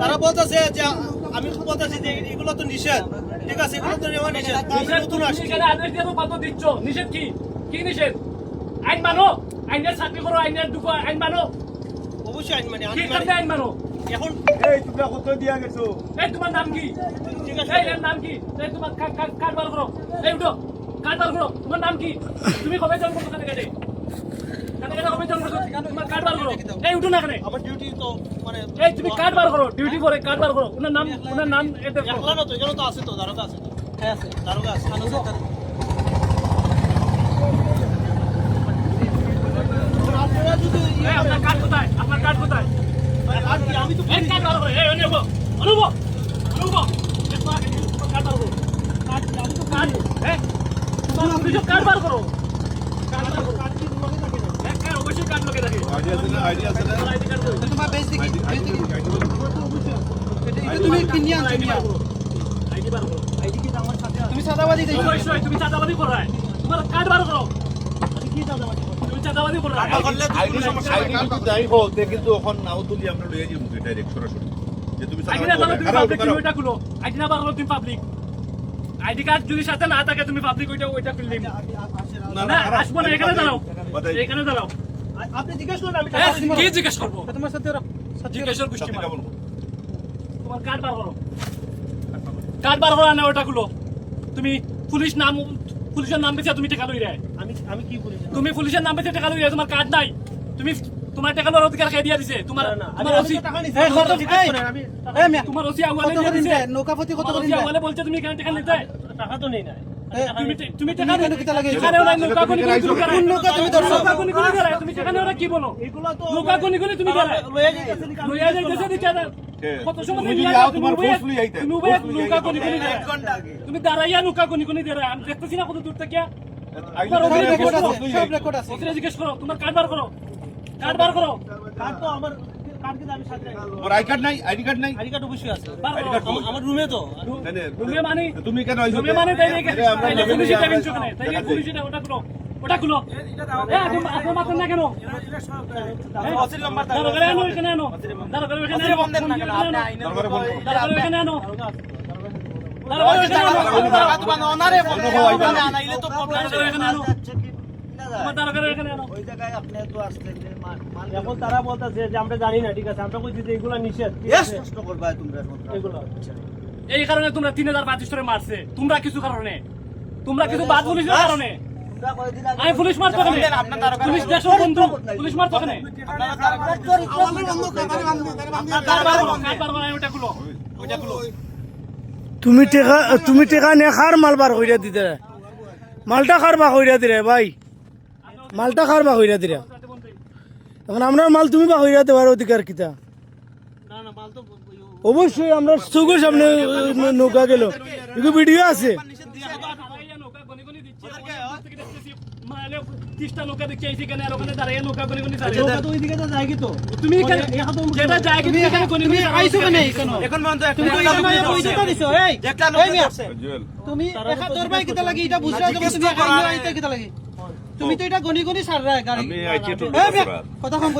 তারা বলতেছে যে আমি বলতেছি যে এগুলো তো নিষেধ। ঠিক আছে এগুলো তো নেওয়া নিষেধ। নতুন তুমি আদেশ দিয়ে কত দিচ্ছ নিষেধ কি? কি নিষেধ? আইন মানো। আইনের চাকরি করো আইনের দুঃখ আইন মানো। অবশ্যই আইন মানে আমি আইন মানো? এখন এই তোমরা কত দিয়া গেছো? এই তোমার নাম কি? ঠিক আছে। এই এর নাম কি? এই তোমার কার্ড কার্ড কার্ড বার করো। এই উঠো। কার্ড করো। তোমার নাম কি? তুমি কবে জন্ম করছ কানে কানে কানে কানে কবে জন্ম করছ তোমার কার্ড বার করো এই উঠো না কানে আমার ডিউটি তো মানে এই তুমি কার্ড বার করো ডিউটি করে কার্ড বার করো। ওনার নাম ওনার নাম একলা না তো এখানে তো আছে তো দারোগা আছে তো। হ্যাঁ আছে দারোগা আছে আপনারা যদি আপনার কার্ড কোথায়? আপনার কার্ড কোথায়? আমি তো কার্ড বার করো। এই অনুভ অনুভ অনুভ কার্ড বার করো। কার্ড আমি তো কার্ড হ্যাঁ। কার্ড বার করো। কার্ড তুমি সাদাবাজি তুমি চাঁদাবাদি করো তোমার কার্ড বার করো। কি চাঁদাবাদি কিন্তু নাও তুলি আমরা লইয়া ডাইরেক্ট সরাসরি। যে তুমি তুমি পাবলিক আইডি না বার করো তুমি পাবলিক আইডি কার্ড যদি সাথে না থাকে তুমি পাবলিক ওইটা ওইটা খুললে না আসব না এখানে দাঁড়াও। এখানে দাঁড়াও। আপনি জিজ্ঞেস করুন আমি হ্যাঁ, টাকা দিব। কি জিজ্ঞেস করব? তোমার সাথে জিজ্ঞেসের গোষ্ঠী তোমার কার্ড বার করো। কার্ড বার করো না ওটা খুলো। তুমি পুলিশ নাম পুলিশের নাম বেছে তুমি টাকা লই রে। আমি আমি কি বলি তুমি পুলিশের নাম বেছে টাকা লই রে তোমার কার্ড নাই। তুমি তোমার টাকা লওয়ার অধিকার খেয়ে দিয়ে দিছে? তোমার তোমার ওসি তোমার ওসি আউয়ালে কত দিয়ে দিছে? নৌকাপতি কত করে বলছে তুমি এখানে টাকা নিতে। টাকা তো নেই না। তুমি কি বলো? দাঁড়াইয়া নৌকা কোনি কোনি করে আমি দেখতেছি না কত দূর থেকে। জিজ্ঞেস করো তোমার কার্ড বার করো। কার্ড বার করো। কার্ড তো আমার কিন্তু। ওর আই কার্ড নাই আইডি কার্ড নাই? আইডি কার্ড অবশ্যই আছে। করো আমার- রুমে তো। এনে, মানে তুমি কেন আইছো? তুমি মানে তাই নাকি পুলিশ এটা আমরা কেন? তাইলে পুলিশ এটা ওটা খুলো। ওটা খুলো। এ আপনি আপনি এখানে তারা বলতেছে যে আমরা জানি না ঠিক আছে? আমরা কইছি যে এগুলো নিষেধ ঠিক আছে? এগুলো। এই কারণে তোমরা তিন হাজার পঁচিশ করে মারছে। তোমরা কিছু কারণে। তোমরা কিছু বাদ পুলিশের কারণে। আমি পুলিশ মারতো কেন পুলিশ দেশের বন্ধু। পুলিশ মারতো খুলো তুমি টেকা তুমি টেকা নিয়ে খার মাল বার কইরা দিতে। মালটা খার বা কইরা দিরে ভাই। মালটা খার বা কইরা দিরা। এখন আমরা মাল তুমি বা কইরা দেওয়ার অধিকার কিতা? না না মাল তো অবশ্যই আমরা চোখের সামনে নৌকা গেল। এগুলো ভিডিও আছে। দাঁড়াইয়া নৌকা গনি গনি দিচ্ছে, ওখান থেকে দেখতেছি, মালে ত্রিশটা নৌকা দেখছি, এই সেখানে, আর ওখানে দাঁড়াইয়া নৌকা গনি গনি যাচ্ছে। নৌকা তো ওইদিকে তো যায় কি তো তুমি তুমি তো এটা গনি গনি সার করার। কথা কম